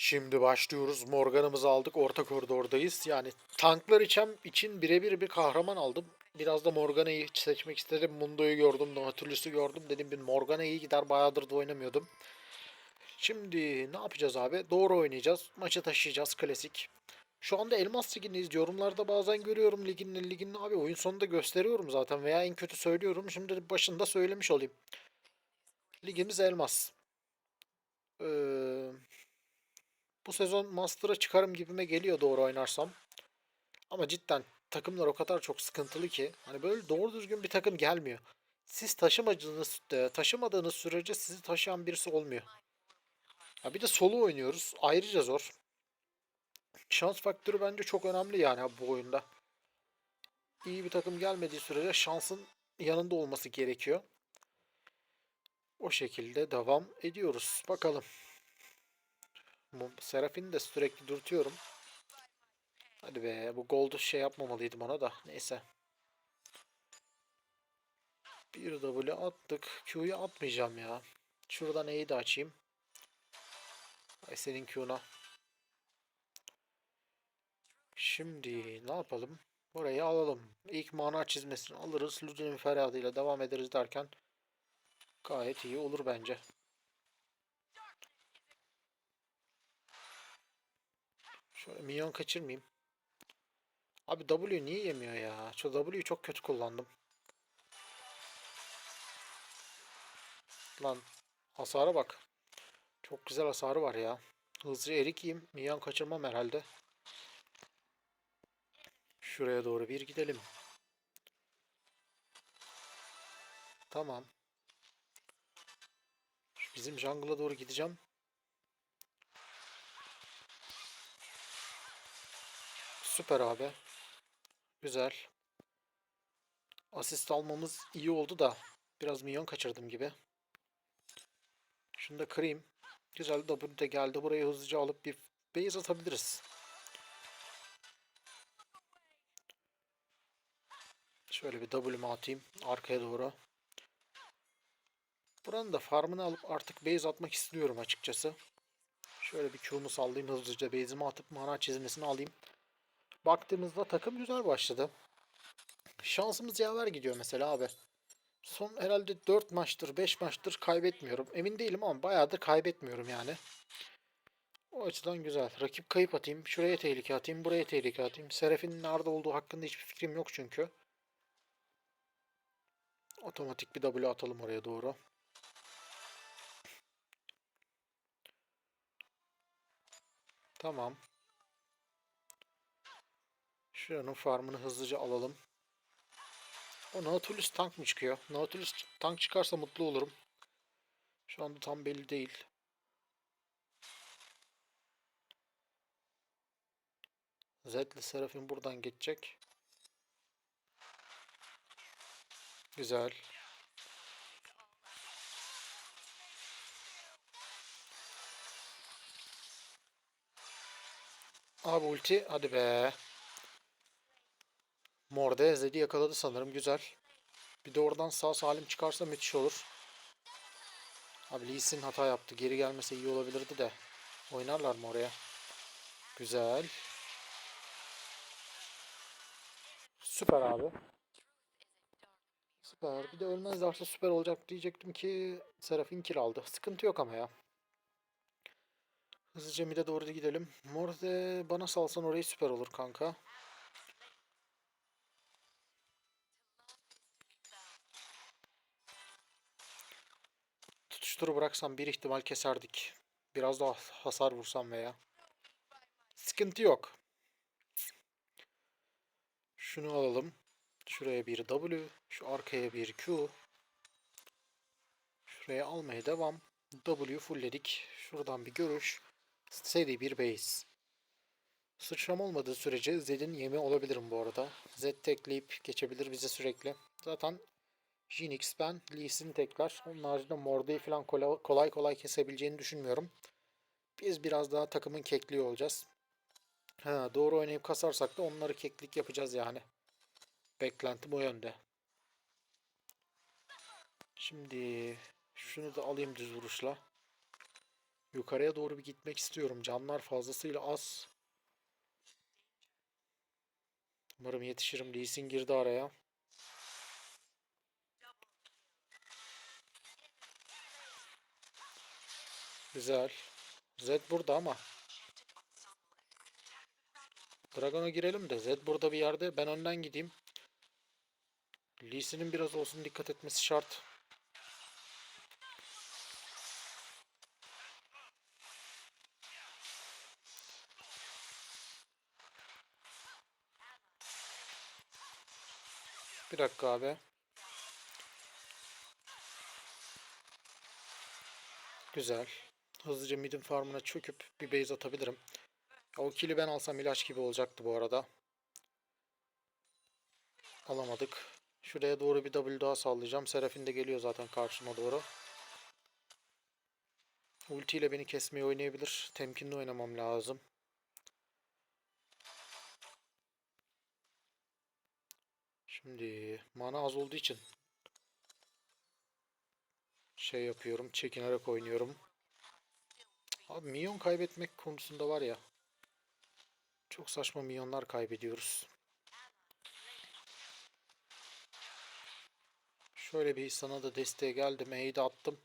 Şimdi başlıyoruz. Morgan'ımızı aldık. Orta koridordayız. Yani tanklar için, için birebir bir kahraman aldım. Biraz da Morgana'yı seçmek istedim. Mundo'yu gördüm. Nautilus'u gördüm. Dedim bir Morgana iyi gider. Bayağıdır da oynamıyordum. Şimdi ne yapacağız abi? Doğru oynayacağız. Maçı taşıyacağız. Klasik. Şu anda Elmas Ligi'ndeyiz. Yorumlarda bazen görüyorum ligin ligin abi oyun sonunda gösteriyorum zaten veya en kötü söylüyorum. Şimdi başında söylemiş olayım. Ligimiz Elmas. Ee, bu sezon Master'a çıkarım gibime geliyor doğru oynarsam. Ama cidden takımlar o kadar çok sıkıntılı ki hani böyle doğru düzgün bir takım gelmiyor. Siz taşımadığınız e, taşımadığınız sürece sizi taşıyan birisi olmuyor. Ha bir de solo oynuyoruz. Ayrıca zor. Şans faktörü bence çok önemli yani bu oyunda. İyi bir takım gelmediği sürece şansın yanında olması gerekiyor. O şekilde devam ediyoruz. Bakalım. Bu Serafin'i de sürekli dürtüyorum. Hadi be bu gold'u şey yapmamalıydım ona da. Neyse. Bir W attık. Q'yu atmayacağım ya. Şuradan E'yi de açayım. Ay senin Q'na. Şimdi ne yapalım? Burayı alalım. İlk mana çizmesini alırız. Ludin'in feryadıyla devam ederiz derken gayet iyi olur bence. Şöyle minyon kaçırmayayım. Abi W niye yemiyor ya? Şu W'yu çok kötü kullandım. Lan hasara bak. Çok güzel hasarı var ya. Hızlıca erik yiyeyim. Minyon kaçırmam herhalde. Şuraya doğru bir gidelim. Tamam. Bizim jungle'a doğru gideceğim. Süper abi. Güzel. Asist almamız iyi oldu da biraz minyon kaçırdım gibi. Şunu da kırayım. Güzel W de geldi. Burayı hızlıca alıp bir base atabiliriz. Şöyle bir W'mu atayım arkaya doğru. Buranın da farmını alıp artık base atmak istiyorum açıkçası. Şöyle bir Q'mu sallayayım hızlıca base'imi atıp mana çizmesini alayım. Baktığımızda takım güzel başladı. Şansımız yaver gidiyor mesela abi. Son herhalde 4 maçtır 5 maçtır kaybetmiyorum. Emin değilim ama bayağıdır kaybetmiyorum yani. O açıdan güzel. Rakip kayıp atayım. Şuraya tehlike atayım. Buraya tehlike atayım. Seraf'in nerede olduğu hakkında hiçbir fikrim yok çünkü. Otomatik bir W atalım oraya doğru. Tamam. Şuranın farmını hızlıca alalım. O Nautilus tank mı çıkıyor? Nautilus tank çıkarsa mutlu olurum. Şu anda tam belli değil. Zed'le Serafin buradan geçecek. Güzel. Abi ulti hadi be. Morde Zed'i yakaladı sanırım güzel. Bir de oradan sağ salim çıkarsa müthiş olur. Abi Lee Sin hata yaptı. Geri gelmese iyi olabilirdi de. Oynarlar mı oraya? Güzel. Süper abi. Süper. Bir de ölmezlerse süper olacak diyecektim ki Serafin kill aldı. Sıkıntı yok ama ya. Hızlıca mid'e doğru da gidelim. Morde bana salsan orayı süper olur kanka. Tutuşturu bıraksam bir ihtimal keserdik. Biraz daha hasar vursam veya. Sıkıntı yok. Şunu alalım. Şuraya bir W. Şu arkaya bir Q. Şuraya almaya devam. W fullledik. Şuradan bir görüş. Seri bir base. Sıçram olmadığı sürece Zed'in yemi olabilirim bu arada. Zed tekleyip geçebilir bize sürekli. Zaten Jinx ben Lee Sin tekrar. Onun haricinde Morde'yi falan kolay, kolay kesebileceğini düşünmüyorum. Biz biraz daha takımın kekliği olacağız. Ha, doğru oynayıp kasarsak da onları keklik yapacağız yani. Beklentim o yönde. Şimdi şunu da alayım düz vuruşla. Yukarıya doğru bir gitmek istiyorum. Canlar fazlasıyla az. Umarım yetişirim. Lee Sin girdi araya. Güzel. Zed burada ama. Dragon'a girelim de Zed burada bir yerde. Ben önden gideyim. Lee Sin'in biraz olsun dikkat etmesi şart. Bir dakika abi. Güzel. Hızlıca midin farmına çöküp bir base atabilirim. O kill'i ben alsam ilaç gibi olacaktı bu arada. Alamadık. Şuraya doğru bir W daha sallayacağım. Serafin de geliyor zaten karşıma doğru. Ulti ile beni kesmeye oynayabilir. Temkinli oynamam lazım. Şimdi mana az olduğu için şey yapıyorum. Çekinerek oynuyorum. Abi minyon kaybetmek konusunda var ya. Çok saçma minyonlar kaybediyoruz. Şöyle bir sana da desteğe geldim. E'yi de attım.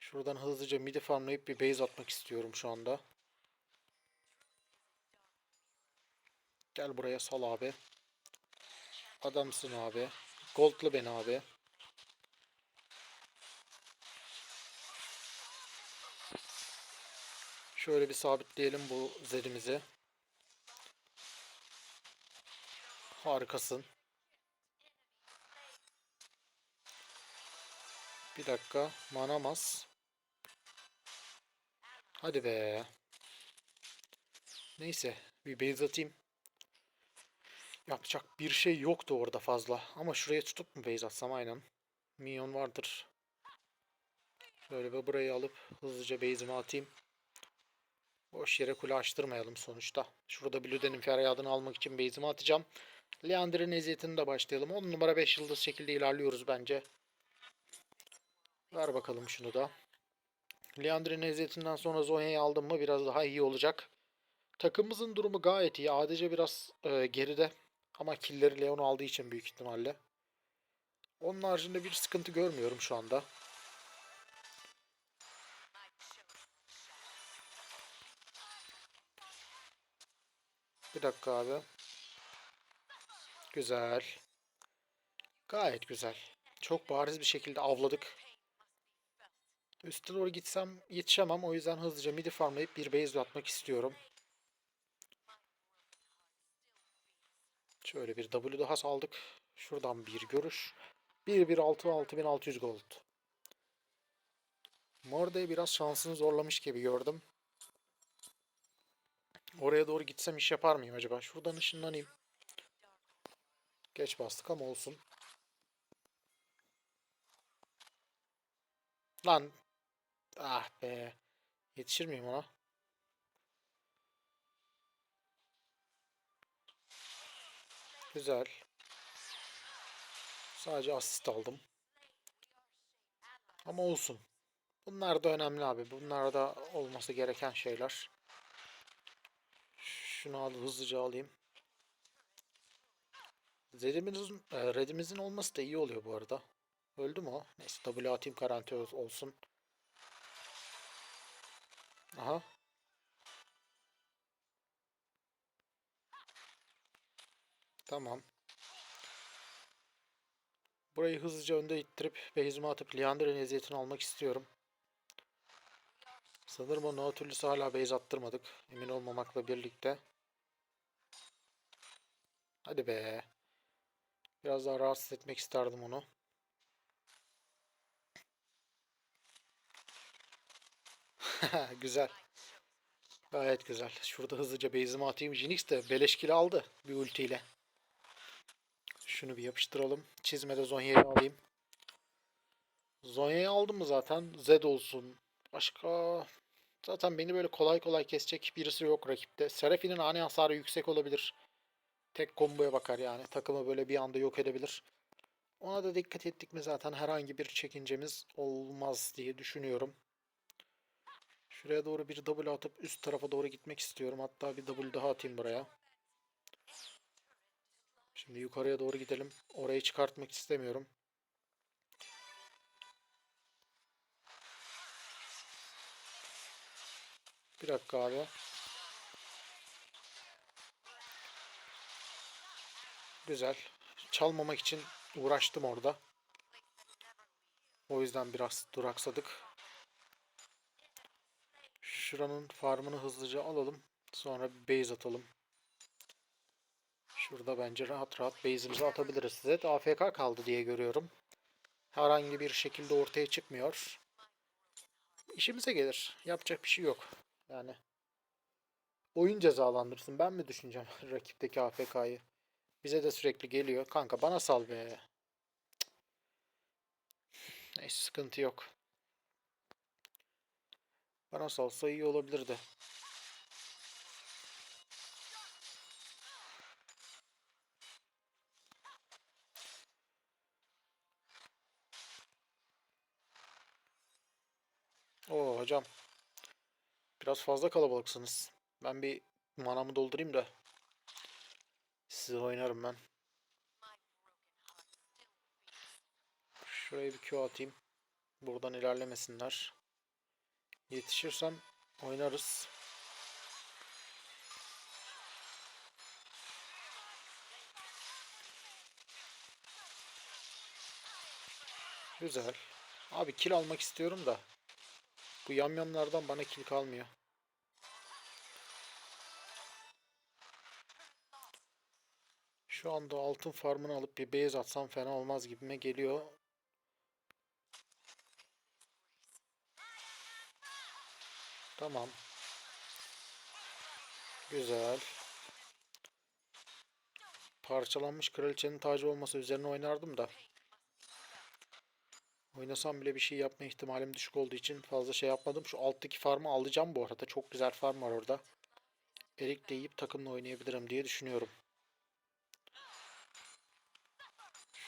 Şuradan hızlıca midi farmlayıp bir base atmak istiyorum şu anda. Gel buraya sal abi. Adamsın abi. Gold'lu ben abi. Şöyle bir sabitleyelim bu zedimizi. Harikasın. Bir dakika. Manamaz. Hadi be. Neyse. Bir base atayım. Yapacak bir şey yoktu orada fazla. Ama şuraya tutup mu base atsam aynen. Minyon vardır. Şöyle bir burayı alıp hızlıca base'imi atayım. Boş yere kule açtırmayalım sonuçta. Şurada Blüden'in feryadını almak için base'imi atacağım. Leander'in eziyetini de başlayalım. 10 numara 5 yıldız şekilde ilerliyoruz bence. Ver bakalım şunu da. Leander'in eziyetinden sonra Zonya'yı aldım mı biraz daha iyi olacak. Takımımızın durumu gayet iyi. ADC biraz e, geride. Ama killleri Leon aldığı için büyük ihtimalle. Onun haricinde bir sıkıntı görmüyorum şu anda. Bir dakika abi. Güzel. Gayet güzel. Çok bariz bir şekilde avladık. Üste doğru gitsem yetişemem. O yüzden hızlıca midi farmlayıp bir base atmak istiyorum. Şöyle bir W daha saldık. Şuradan bir görüş. 1-1-6 6600 gold. Morda'yı biraz şansını zorlamış gibi gördüm. Oraya doğru gitsem iş yapar mıyım acaba? Şuradan ışınlanayım. Geç bastık ama olsun. Lan. Ah be. Yetişir miyim ona? Güzel. Sadece asist aldım. Ama olsun. Bunlar da önemli abi. Bunlar da olması gereken şeyler. Şunu al, hızlıca alayım. Zedimizin, e, redimizin olması da iyi oluyor bu arada. Öldü mü o? Neyse W atayım garanti olsun. Aha. Tamam. Burayı hızlıca önde ittirip base'ime atıp Leander'in eziyetini almak istiyorum. Sanırım o Nautilus'u hala base attırmadık. Emin olmamakla birlikte. Hadi be. Biraz daha rahatsız etmek isterdim onu. güzel. Gayet güzel. Şurada hızlıca base'imi atayım. Jinx de beleşkili aldı bir ultiyle. Şunu bir yapıştıralım. Çizmede Zonya'yı alayım. Zonya'yı aldım mı zaten? Zed olsun. Başka... Zaten beni böyle kolay kolay kesecek birisi yok rakipte. Seraphine ani hasarı yüksek olabilir. Tek komboya bakar yani. Takımı böyle bir anda yok edebilir. Ona da dikkat ettik mi zaten herhangi bir çekincemiz olmaz diye düşünüyorum. Şuraya doğru bir double atıp üst tarafa doğru gitmek istiyorum. Hatta bir double daha atayım buraya. Şimdi yukarıya doğru gidelim. Orayı çıkartmak istemiyorum. Bir dakika abi. Güzel. Çalmamak için uğraştım orada. O yüzden biraz duraksadık. Şuranın farmını hızlıca alalım. Sonra bir base atalım. Şurada bence rahat rahat base'imizi atabiliriz. Zed AFK kaldı diye görüyorum. Herhangi bir şekilde ortaya çıkmıyor. İşimize gelir. Yapacak bir şey yok. Yani oyun cezalandırsın. Ben mi düşüneceğim rakipteki AFK'yı? Bize de sürekli geliyor. Kanka bana sal be. Neyse sıkıntı yok. Bana salsa iyi olabilirdi. Oo hocam. Biraz fazla kalabalıksınız. Ben bir manamı doldurayım da. Size oynarım ben. Şuraya bir Q atayım. Buradan ilerlemesinler. Yetişirsem oynarız. Güzel. Abi kill almak istiyorum da. Bu yamyamlardan bana kill kalmıyor. Şu anda altın farmını alıp bir base atsam fena olmaz gibime geliyor. Tamam. Güzel. Parçalanmış kraliçenin tacı olmasa üzerine oynardım da. Oynasam bile bir şey yapma ihtimalim düşük olduğu için fazla şey yapmadım. Şu alttaki farmı alacağım bu arada. Çok güzel farm var orada. Erik de yiyip takımla oynayabilirim diye düşünüyorum.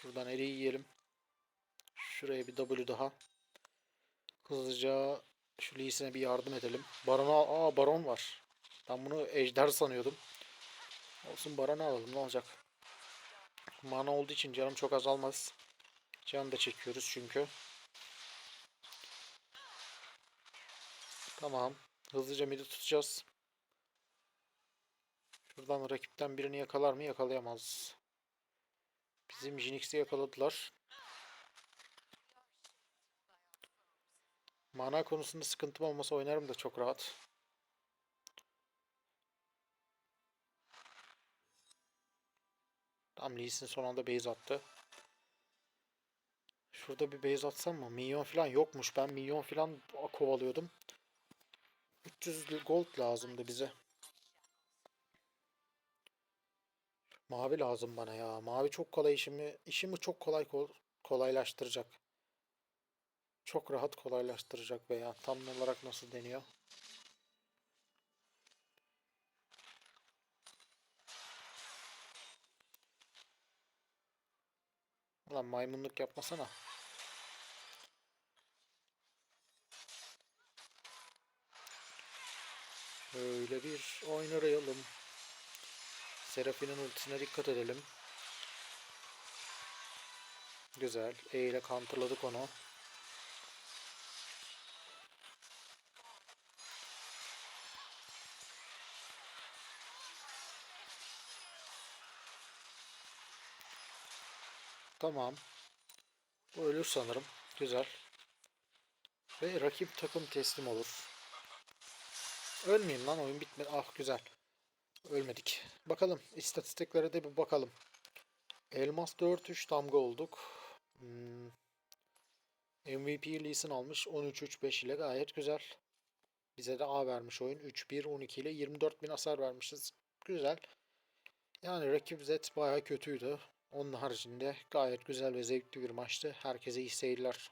Şuradan eriği yiyelim. Şuraya bir W daha. Hızlıca şu Lee'sine bir yardım edelim. Baron'a aa baron var. Ben bunu ejder sanıyordum. Olsun baron'u alalım ne olacak. Mana olduğu için canım çok azalmaz. Can da çekiyoruz çünkü. Tamam. Hızlıca midi tutacağız. Şuradan rakipten birini yakalar mı? Yakalayamaz. Bizim Jinx'i yakaladılar. Mana konusunda sıkıntım olmasa oynarım da çok rahat. Tam Lee Sin son anda base attı. Şurada bir base atsam mı? Minyon falan yokmuş. Ben minyon falan kovalıyordum. 300 gold lazımdı bize. Mavi lazım bana ya. Mavi çok kolay işimi işimi çok kolay kol- kolaylaştıracak. Çok rahat kolaylaştıracak veya tam olarak nasıl deniyor? Ulan maymunluk yapmasana. Böyle bir oynayalım. Seraphinin ultisine dikkat edelim. Güzel. E ile counterladık onu. Tamam. Bu ölür sanırım. Güzel. Ve rakip takım teslim olur. Ölmeyeyim lan oyun bitmedi. Ah güzel. Ölmedik. Bakalım istatistiklere de bir bakalım. Elmas 4-3 damga olduk. Hmm. MVP Lee Sin almış 13-3-5 ile gayet güzel. Bize de A vermiş oyun. 3-1-12 ile 24 bin hasar vermişiz. Güzel. Yani rakip Z baya kötüydü. Onun haricinde gayet güzel ve zevkli bir maçtı. Herkese iyi seyirler.